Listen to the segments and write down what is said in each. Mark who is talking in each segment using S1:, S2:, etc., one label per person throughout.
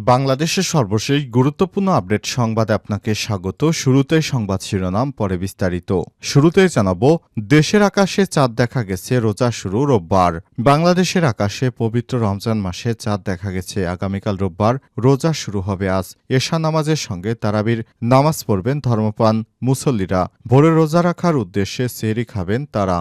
S1: বাংলাদেশের সর্বশেষ গুরুত্বপূর্ণ আপডেট সংবাদে আপনাকে স্বাগত। শুরুতে সংবাদ শিরোনাম, পরে বিস্তারিত। শুরুতে জানাব, দেশের আকাশে চাঁদ দেখা গেছে, রোজা শুরু রোববার। বাংলাদেশের আকাশে পবিত্র রমজান মাসে চাঁদ দেখা গেছে, আগামীকাল রোববার রোজা শুরু হবে আজ। এশা নামাজের সঙ্গে তারাবির নামাজ পড়বেন ধর্মপান মুসল্লিরা। ভোরে রোজা রাখার উদ্দেশ্যে সেরি খাবেন তারা।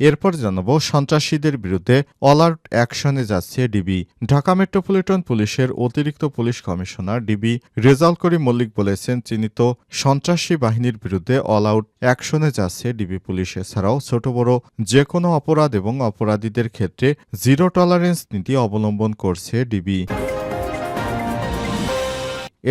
S1: এরপর জানাব সন্ত্রাসীদের বিরুদ্ধে অলার্ট অ্যাকশনে যাচ্ছে ডিবি। ঢাকা মেট্রোপলিটন পুলিশের অতিরিক্ত police commissioner DB Rezaul Karim Mallick বলেছেন, চিহ্নিত সন্ত্রাসী বাহিনীর বিরুদ্ধে অল আউট অ্যাকশনে যাচ্ছে ডিবি পুলিশ। এছাড়াও ছোট, বড় যে কোনো অপরাধ এবং অপরাধীদের ক্ষেত্রে জিরো টলারেন্স নীতি অবলম্বন করছে ডিবি।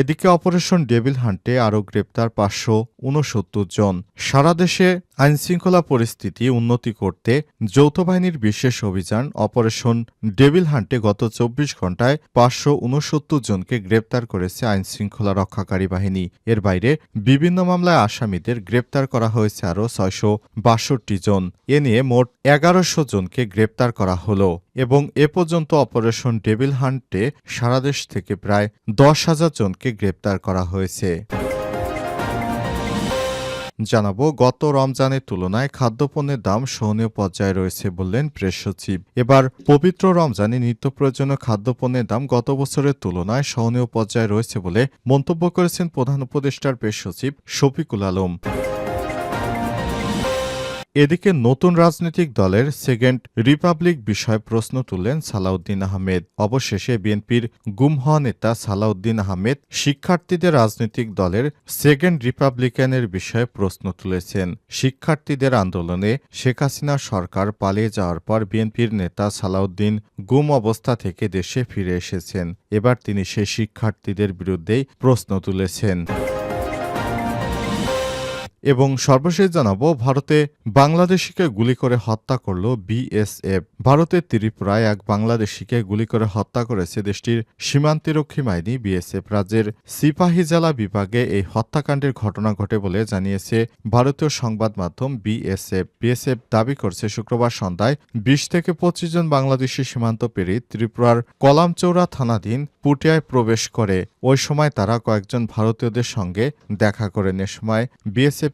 S1: এদিকে অপারেশন ডেভিল হান্টে আরও গ্রেপ্তার পাঁচশো উনসত্তর জন। সারা দেশে আইনশৃঙ্খলা পরিস্থিতি উন্নতি করতে যৌথ বাহিনীর বিশেষ অভিযান অপারেশন ডেভিল হান্টে গত চব্বিশ ঘন্টায় পাঁচশো উনসত্তর জনকে গ্রেপ্তার করেছে আইনশৃঙ্খলা রক্ষাকারী বাহিনী। এর বাইরে বিভিন্ন মামলায় আসামিদের গ্রেপ্তার করা হয়েছে আরও ছয়শো বাষট্টি জন। এ নিয়ে মোট এগারোশো জনকে গ্রেপ্তার করা হলো এবং এ পর্যন্ত অপারেশন ডেভিল হান্টে সারাদেশ থেকে প্রায় দশ হাজার জনকে গ্রেপ্তার করা হয়েছে। জানাব, গত রমজানের তুলনায় খাদ্যপণ্যের দাম সহনীয় পর্যায়ে রয়েছে বললেন প্রেস সচিব। এবার পবিত্র রমজানে নিত্য প্রয়োজনীয় খাদ্যপণ্যের দাম গত বছরের তুলনায় সহনীয় পর্যায়ে রয়েছে বলে মন্তব্য করেছেন প্রধান উপদেষ্টার প্রেস সচিব শফিকুল আলম। এদিকে নতুন রাজনৈতিক দলের সেকেন্ড রিপাবলিক বিষয়ে প্রশ্ন তুললেন সালাউদ্দিন আহমেদ। অবশেষে বিএনপির গুম হওয়া নেতা সালাউদ্দিন আহমেদ শিক্ষার্থীদের রাজনৈতিক দলের সেকেন্ড রিপাবলিকানের বিষয়ে প্রশ্ন তুলেছেন। শিক্ষার্থীদের আন্দোলনে শেখ হাসিনা সরকার পালিয়ে যাওয়ার পর বিএনপির নেতা সালাউদ্দিন গুম অবস্থা থেকে দেশে ফিরে এসেছেন। এবার তিনি সেই শিক্ষার্থীদের বিরুদ্ধেই প্রশ্ন তুলেছেন। এবং সর্বশেষ জানাব, ভারতে বাংলাদেশিকে গুলি করে হত্যা করল বিএসএফ। ভারতের ত্রিপুরায় এক বাংলাদেশিকে গুলি করে হত্যা করেছে দেশটির সীমান্তিরক্ষী বাহিনী। বিএসএফ রাজ্যের সিপাহী জেলা বিভাগে এই হত্যাকাণ্ডের ঘটনা ঘটে বলে জানিয়েছে ভারতীয় সংবাদ মাধ্যম বিএসএফ। বিএসএফ দাবি করছে, শুক্রবার সন্ধ্যায় বিশ থেকে পঁচিশ জন বাংলাদেশি সীমান্ত পেরিয়ে ত্রিপুরার কলামচৌড়া থানাধীন পুটিয়ায় প্রবেশ করে। ওই সময় তারা কয়েকজন ভারতীয়দের সঙ্গে দেখা করেন। এ সময় বিএসএফ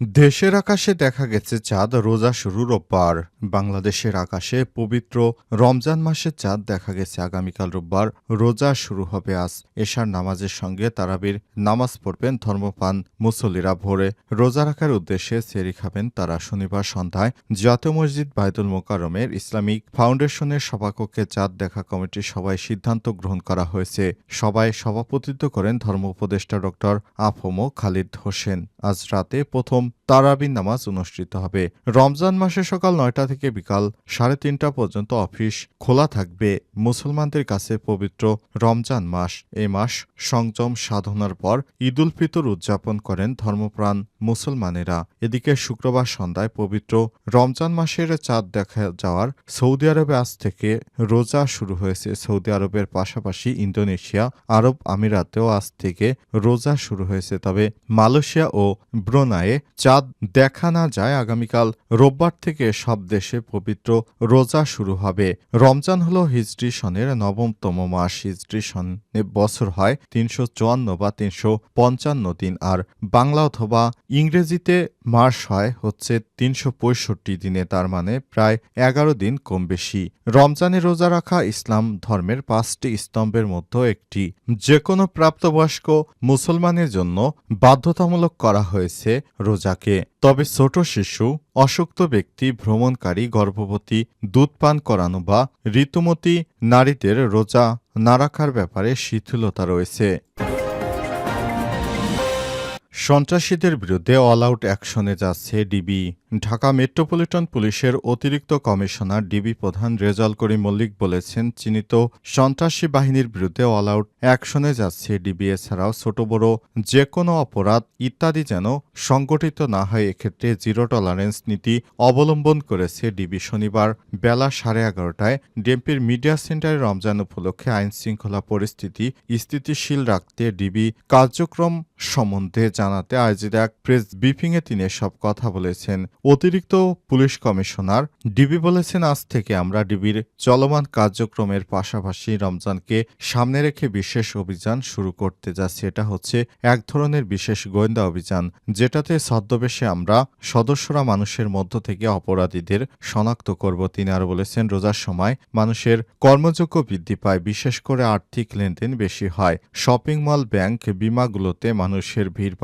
S1: দেশের আকাশে দেখা গেছে চাঁদ, রোজা শুরু রোববার। বাংলাদেশের আকাশে পবিত্র রমজান মাসের চাঁদ দেখা গেছে আগামীকাল রোববার। রোজা শুরু হবে আজ। এশার নামাজের সঙ্গে তারাবির নামাজ পড়বেন ধর্মপান মুসল্লিরা ভোরে। রোজা রাখার উদ্দেশ্যে সেরি খাবেন তারা। শনিবার সন্ধ্যায় জাতীয় মসজিদ বাইতুল মোকারমের ইসলামিক ফাউন্ডেশনের সভাকক্ষে চাঁদ দেখা কমিটির সভায় সিদ্ধান্ত গ্রহণ করা হয়েছে। সভায় সভাপতিত্ব করেন ধর্ম উপদেষ্টা ডক্টর আফমো খালিদ হোসেন। আজ রাতে প্রথম home তারাবির নামাজ অনুষ্ঠিত হবে। রমজান মাসে সকাল নয়টা থেকে বিকাল সাড়ে তিনটা পর্যন্ত অফিস খোলা থাকবে। মুসলমানদের কাছে পবিত্র রমজান মাস। এই মাস সংযম সাধনার পর ঈদুল ফিতর উদযাপন করেন ধর্মপ্রাণ মুসলমানেরা। এদিকে শুক্রবার সন্ধ্যায় পবিত্র রমজান মাসের চাঁদ দেখা যাওয়ার সৌদি আরবে আজ থেকে রোজা শুরু হয়েছে। সৌদি আরবের পাশাপাশি ইন্দোনেশিয়া, আরব আমিরাতেও আজ থেকে রোজা শুরু হয়েছে। তবে মালয়েশিয়া ও ব্রোনায়ে চাঁদ দেখা না যায় আগামীকাল রোববার থেকে সব দেশে পবিত্র রোজা শুরু হবে। রমজান হল হিজরি সনের নবমতম মাস। হিজরি সনে বছর হয় তিনশো চুয়ান্ন বা তিনশো পঞ্চান্ন দিন। আর বাংলা অথবা ইংরেজিতে মাস হয় হচ্ছে তিনশো পঁয়ষট্টি দিনে, তার মানে প্রায় এগারো দিন কম বেশি। রমজানে রোজা রাখা ইসলাম ধর্মের পাঁচটি স্তম্ভের মধ্যে একটি। যে কোনো প্রাপ্তবয়স্ক মুসলমানের জন্য বাধ্যতামূলক করা হয়েছে রোজাকে। তবে ছোট শিশু অসুক্ত ব্যক্তি, ভ্রমণকারী, গর্ভবতী, দুধ পান করানো বা ঋতুমতী নারীদের রোজা না রাখার ব্যাপারে শিথিলতা রয়েছে। সন্ত্রাসীদের বিরুদ্ধে অল আউট অ্যাকশনে যাচ্ছে ডিবি। ঢাকা মেট্রোপলিটন পুলিশের অতিরিক্ত কমিশনার ডিবি প্রধান রেজাল করিম মল্লিক বলেছেন, চিহ্নিত সন্ত্রাসী বাহিনীর বিরুদ্ধে অল আউট অ্যাকশনে যাচ্ছে ডিবি। এছাড়াও ছোট, বড় যে কোনো অপরাধ ইত্যাদি যেন সংগঠিত না হয়, এক্ষেত্রে জিরো টলারেন্স নীতি অবলম্বন করেছে ডিবি। শনিবার বেলা সাড়ে এগারোটায় ডিএমপির মিডিয়া সেন্টারে রমজান উপলক্ষে আইন শৃঙ্খলা পরিস্থিতি স্থিতিশীল রাখতে ডিবি কার্যক্রম সম্বন্ধে জানাতে আয়োজিত এক প্রেস ব্রিফিংয়ে তিনি সব কথা বলেছেন। অতিরিক্ত পুলিশ কমিশনার ডিবি বলেছেন, আজ থেকে আমরা ডিবির চলমান কার্যক্রমের পাশাপাশি রমজানকে সামনে রেখে বিশেষ অভিযান শুরু করতে যাচ্ছি। এটা হচ্ছে এক ধরনের বিশেষ গোয়েন্দা অভিযান, যেটাতে ছদ্মবেশে আমরা সদস্যরা মানুষের মধ্য থেকে অপরাধীদের শনাক্ত করব। তিনি আরও বলেছেন, রোজার সময় মানুষের কর্মযোগ্য বৃদ্ধি পায়, বিশেষ করে আর্থিক লেনদেন বেশি হয়। শপিং মল, ব্যাংক, বিমাগুলোতে মানুষের ভিড়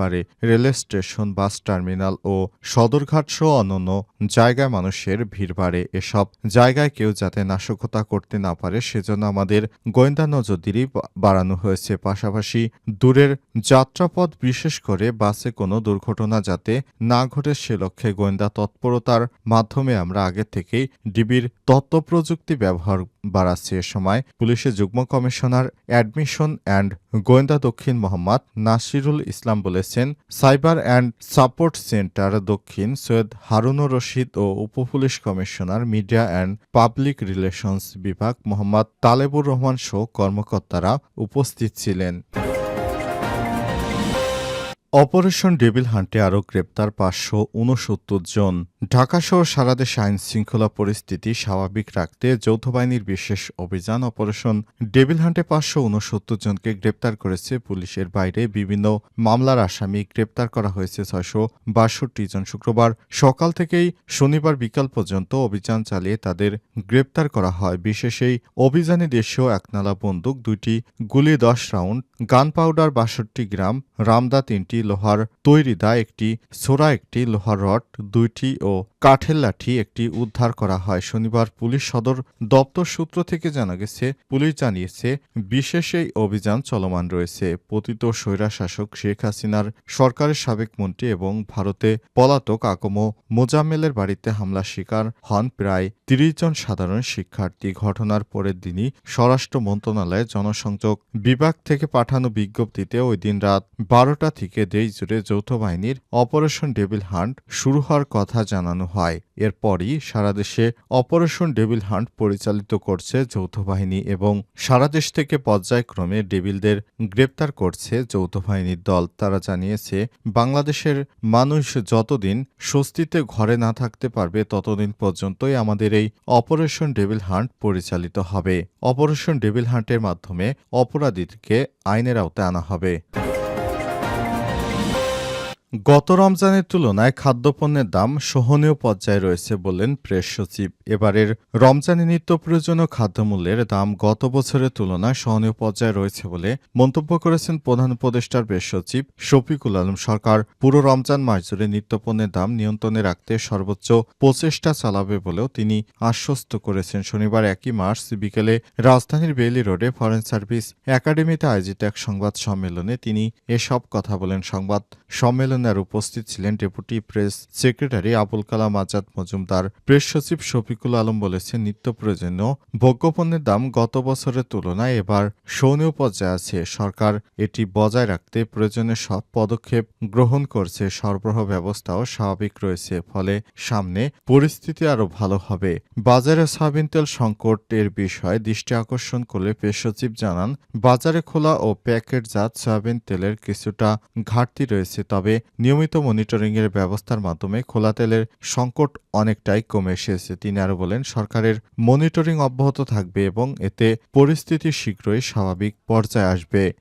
S1: রেল স্টেশন, বাস টার্মিনাল ও সদরঘাট সহ অন্যান্য জায়গায় মানুষের ভিড় বাড়ে। এসব জায়গায় কেউ যাতে নাশকতা করতে না পারে, সেজন্য আমাদের গোয়েন্দা নজরদারি বাড়ানো হয়েছে। পাশাপাশি দূরের যাত্রাপথ, বিশেষ করে বাসে কোনো দুর্ঘটনা যাতে না ঘটে, সে লক্ষ্যে গোয়েন্দা তৎপরতার মাধ্যমে আমরা আগে থেকেই ডিবির তথ্য প্রযুক্তি ব্যবহার বাড়াচ্ছি। এ সময় পুলিশের যুগ্ম কমিশনার অ্যাডমিশন অ্যান্ড গোয়েন্দা দক্ষিণ মোহাম্মদ নাসিরুল ইসলাম বলেছেন, সাইবার অ্যান্ড সাপোর্ট সেন্টার দক্ষিণ সৈয়দ হারুনুর রশিদ ও উপপুলিশ commissioner media and public relations বিভাগ মোহাম্মদ তালেবুর রহমান সহ কর্মকর্তারা উপস্থিত ছিলেন। অপারেশন ডেভিল হান্টে আরও গ্রেপ্তার পাঁচশো উনসত্তর জন। ঢাকাসহ সারা দেশে আইন শৃঙ্খলা পরিস্থিতি স্বাভাবিক রাখতে যৌথ বাহিনীর বিশেষ অভিযান অপারেশন ডেভিল হান্টে পাঁচশো উনসত্তর জনকে গ্রেপ্তার করেছে পুলিশের বাইরে। বিভিন্ন মামলার আসামি গ্রেপ্তার করা হয়েছে ছয়শো বাষট্টি জন শুক্রবার। সকাল থেকেই শনিবার বিকাল পর্যন্ত অভিযান চালিয়ে তাদের গ্রেপ্তার করা হয়। বিশেষ এই অভিযানে দেশীয় একনালা বন্দুক, দুইটি গুলি দশ রাউন্ড গান পাউডার বাষট্টি গ্রাম, রামদা তিনটি লোহার তৈরি দা একটি সোরা একটি লোহার রড, দুইটি ও কাঠের লাঠি একটি উদ্ধার করা হয়। শনিবার পুলিশ সদর দপ্তর সূত্র থেকে জানা গেছে, পুলিশ জানিয়েছে, বিশেষ এই অভিযান চলমান রয়েছে। পতিত স্বৈরাশাসক শেখ হাসিনার সরকারের সাবেক মন্ত্রী এবং ভারতে পলাতক আকম মোজাম্মেলের বাড়িতে হামলা শিকার হন প্রায় তিরিশ জন সাধারণ শিক্ষার্থী। ঘটনার পরের দিনই স্বরাষ্ট্র মন্ত্রণালয়ে জনসংযোগ বিভাগ থেকে পাঠানো বিজ্ঞপ্তিতে ওই দিন রাত বারোটা থেকে দেশ জুড়ে যৌথ বাহিনীর অপারেশন ডেভিল হান্ট শুরু হওয়ার কথা জানানো হয়। এরপরই সারা দেশে অপারেশন ডেভিল হান্ট পরিচালিত করছে যৌথ বাহিনী এবং সারা দেশ থেকে পর্যায়ক্রমে ডেভিলদের গ্রেপ্তার করছে যৌথ বাহিনীর দল। তারা জানিয়েছে, বাংলাদেশের মানুষ যতদিন স্বস্তিতে ঘরে না থাকতে পারবে, ততদিন পর্যন্তই আমাদের এই অপারেশন ডেভিল হান্ট পরিচালিত হবে। অপারেশন ডেভিল হান্টের মাধ্যমে অপরাধীকে আইনের আওতায় আনা হবে। গত রমজানের তুলনায় খাদ্যপণ্যের দাম সহনীয় পর্যায়ে রয়েছে বললেন প্রেস সচিব। এবারের রমজানে নিত্য প্রয়োজনীয় খাদ্যমূল্যের দাম গত বছরের তুলনায় সহনীয় পর্যায়ে রয়েছে বলে মন্তব্য করেছেন প্রধান উপদেষ্টার প্রেস সচিব শফিকুল আলম। সরকার পুরো রমজান মাস জুড়ে নিত্যপণ্যের দাম নিয়ন্ত্রণে রাখতে সর্বোচ্চ প্রচেষ্টা চালাবে বলেও তিনি আশ্বস্ত করেছেন। শনিবার একই মার্চ বিকেলে রাজধানীর বেইলি রোডে ফরেন সার্ভিস একাডেমিতে আয়োজিত এক সংবাদ সম্মেলনে তিনি এসব কথা বলেন। সংবাদ সম্মেলনে আর উপস্থিত ছিলেন deputy press secretary Abul Kalam Azad Majumder. Press সচিব শফিকুল আলম বলেছেন, নিত্য প্রয়োজনীয় ভোগ্যপণ্যের দাম গত বছরের তুলনায় এবার সৌনীয় পর্যায়ে আছে। সরকার এটি বজায় রাখতে প্রয়োজনীয় সব পদক্ষেপ গ্রহণ করছে। সরবরাহ ব্যবস্থাও স্বাভাবিক রয়েছে, ফলে সামনে পরিস্থিতি আরও ভালো হবে। বাজারে সয়াবিন তেল সংকটের বিষয়ে দৃষ্টি আকর্ষণ করলে পেশ সচিব জানান, বাজারে খোলা ও প্যাকেটজাত সয়াবিন তেলের কিছুটা ঘাটতি রয়েছে। তবে নিয়মিত মনিটরিংয়ের ব্যবস্থার মাধ্যমে খোলা তেলের সংকট অনেকটাই কমে এসেছে, তিনি আরও বলেন। সরকারের মনিটরিং অব্যাহত থাকবে এবং এতে পরিস্থিতি শীঘ্রই স্বাভাবিক পর্যায়ে আসবে।